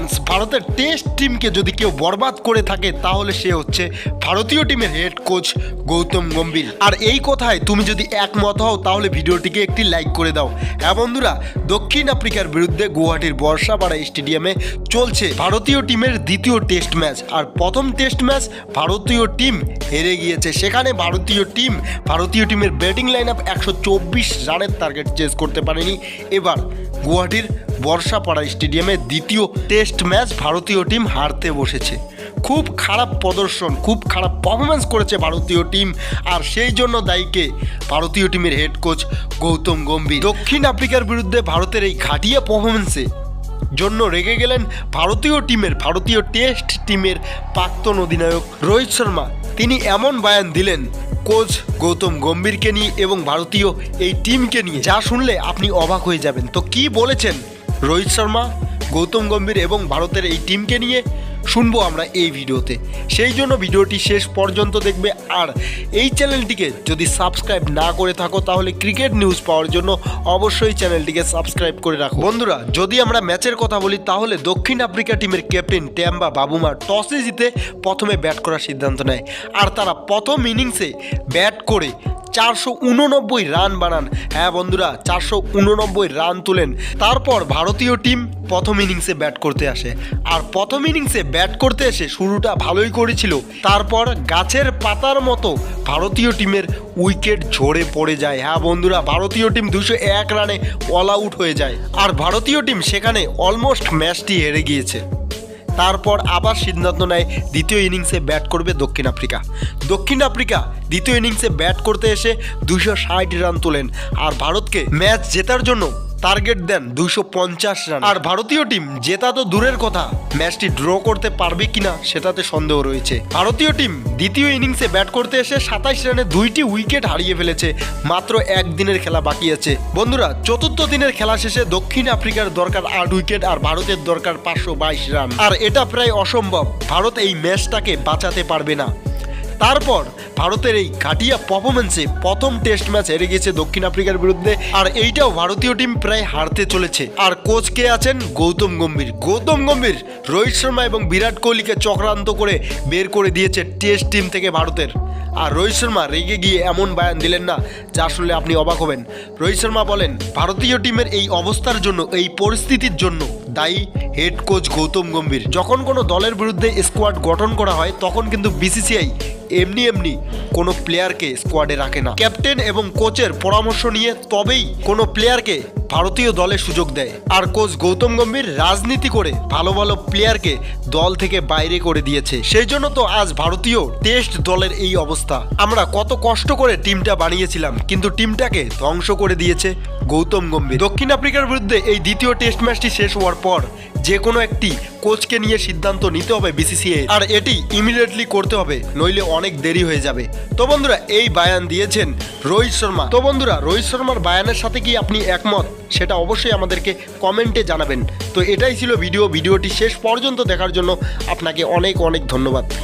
Friends ভারতের test টিমকে যদি কেউ বরবাদ করে থাকে, তাহলে সে হচ্ছে ভারতীয় টিমের হেড কোচ গৌতম গম্ভীর। আর এই কথায় তুমি যদি একমত হও, তাহলে ভিডিওটিকে একটি লাইক করে দাও। হ্যাঁ বন্ধুরা, দক্ষিণ আফ্রিকার বিরুদ্ধে গুয়াহাটির বর্ষাপাড়া স্টেডিয়ামে চলছে ভারতীয় টিমের দ্বিতীয় টেস্ট ম্যাচ আর প্রথম টেস্ট ম্যাচ ভারতীয় টিম হেরে গিয়েছে। সেখানে ভারতীয় টিম ভারতীয় টিমের ব্যাটিং লাইন আপ একশো চব্বিশ রানের টার্গেট চেস করতে পারেনি। এবার গুয়াহাটির বর্ষাপাড়া স্টেডিয়ামে দ্বিতীয় টেস্ট ম্যাচ ভারতীয় টিম হারতে বসেছে। খুব খারাপ প্রদর্শন, খুব খারাপ পারফরমেন্স করেছে ভারতীয় টিম আর সেই জন্য দায়ীকে ভারতীয় টিমের হেড কোচ গৌতম গম্ভীর। দক্ষিণ আফ্রিকার বিরুদ্ধে ভারতের এই ঘাটিয়া পারফরমেন্সে জন্য রেগে গেলেন ভারতীয় টিমের, ভারতীয় টেস্ট টিমের প্রাক্তন অধিনায়ক রোহিত শর্মা। তিনি এমন বায়ান দিলেন কোচ গৌতম গম্ভীরকে নিয়ে এবং ভারতীয় এই টিমকে নিয়ে। যা শুনলে আপনি অবাক হয়ে যাবেন। তো কি বলেছেন? রোহিত শর্মা, গৌতম গম্ভীর এবং ভারতের এই টিমকে নিয়ে শুনব আমরা এই ভিডিওতে। সেই জন্য ভিডিওটি শেষ পর্যন্ত দেখবে। আর এই চ্যানেলটিকে যদি সাবস্ক্রাইব না করে থাকো, তাহলে ক্রিকেট নিউজ পাওয়ার জন্য অবশ্যই চ্যানেলটিকে সাবস্ক্রাইব করে রাখো। বন্ধুরা, যদি আমরা ম্যাচের কথা বলি, তাহলে দক্ষিণ আফ্রিকা টিমের ক্যাপ্টেন ট্যাম্বা বাবুমা টসে জিতে প্রথমে ব্যাট করার সিদ্ধান্ত নেয়। আর তারা প্রথম ইনিংসে ব্যাট করে চারশো উননব্বই রান বানান। হ্যাঁ বন্ধুরা, চারশো উননব্বই রান তুলেন। তারপর ভারতীয় টিম প্রথম ইনিংসে ব্যাট করতে আসে। আর প্রথম ইনিংসে ব্যাট করতে এসে শুরুটা ভালোই করেছিল। তারপর গাছের পাতার মতো ভারতীয় টিমের উইকেট ঝরে পড়ে যায়। হ্যাঁ বন্ধুরা, ভারতীয় টিম দুশো এক রানে অল আউট হয়ে যায়। আর ভারতীয় টিম সেখানে অলমোস্ট ম্যাচটি হেরে গিয়েছে। তারপর আবার সিদ্ধান্ত নেয় দ্বিতীয় ইনিংসে ব্যাট করবে দক্ষিণ আফ্রিকা। দক্ষিণ আফ্রিকা দ্বিতীয় ইনিংসে ব্যাট করতে এসে দুশো ষাট রান তোলেন। আর ভারতকে ম্যাচ জেতার জন্য টার্গেট দেন দুশো পঞ্চাশ রান। আর ভারতীয় টিম জেতা তো দূরের কথা। ম্যাচটি ড্র করতে পারবে কিনা সেটাতে সন্দেহ রয়েছে। ভারতীয় টিম দ্বিতীয় ইনিংসে ব্যাট করতে এসে সাতাইশ রানে দুইটি উইকেট হারিয়ে ফেলেছে। মাত্র একদিনের খেলা বাকি আছে। বন্ধুরা, চতুর্থ দিনের খেলা শেষে দক্ষিণ আফ্রিকার দরকার আট উইকেট আর ভারতের দরকার পাঁচশো বাইশ রান। আর এটা প্রায় অসম্ভব। ভারত এই ম্যাচটাকে বাঁচাতে পারবে না। তারপর ভারতের এই ঘাটিয়া পারফরমেন্সে প্রথম টেস্ট ম্যাচ হেরে গেছে দক্ষিণ আফ্রিকার বিরুদ্ধে, আর এইটাও ভারতীয় টিম প্রায় হারতে চলেছে। আর কোচ কে আছেন? গৌতম গম্ভীর। গৌতম গম্ভীর রোহিত শর্মা এবং বিরাট কোহলিকে চক্রান্ত করে বের করে দিয়েছে টেস্ট টিম থেকে ভারতের। আর রোহিত শর্মা রেগে গিয়ে এমন বায়ান দিলেন না, যা শুনলে আপনি অবাক হবেন। রোহিত শর্মা বলেন, ভারতীয় টিমের এই অবস্থার জন্য, এই পরিস্থিতির জন্য দায়ী হেড কোচ গৌতম গম্ভীর। যখন কোনো দলের বিরুদ্ধে স্কোয়াড গঠন করা হয়, তখন কিন্তু বিসিসিআই এমনি এমনি কোনো প্লেয়ারকে স্কোয়াডে রাখে না। ক্যাপ্টেন এবং কোচের পরামর্শ নিয়ে তবেই কোনো প্লেয়ারকে ভারতীয় দলে সুযোগ দেয়। আর কোচ গৌতম গম্ভীর রাজনীতি করে ভালো ভালো প্লেয়ারকে দল থেকে বাইরে করে দিয়েছে। সেই জন্য তো আজ ভারতীয় টেস্ট দলের এই অবস্থা। আমরা কত কষ্ট করে টিমটা বানিয়েছিলাম, কিন্তু টিমটাকে ধ্বংস করে দিয়েছে গৌতম গম্ভীর। দক্ষিণ আফ্রিকার বিরুদ্ধে এই দ্বিতীয় টেস্ট ম্যাচটি শেষ হওয়ার পর যে কোনো একটি কোচকে নিয়ে সিদ্ধান্ত নিতে হবে বিসিসিআই আর এটি ইমিডিয়েটলি করতে হবে, নইলে অনেক দেরি হয়ে যাবে। তো বন্ধুরা, এই বায়ান দিয়েছেন রোহিত শর্মা। তো বন্ধুরা, রোহিত শর্মার বায়ানের সাথে কি আপনি একমত? সেটা অবশ্যই আমাদেরকে কমেন্টে জানাবেন। তো এটাই ছিল ভিডিও। ভিডিওটি শেষ পর্যন্ত দেখার জন্য আপনাকে অনেক অনেক ধন্যবাদ।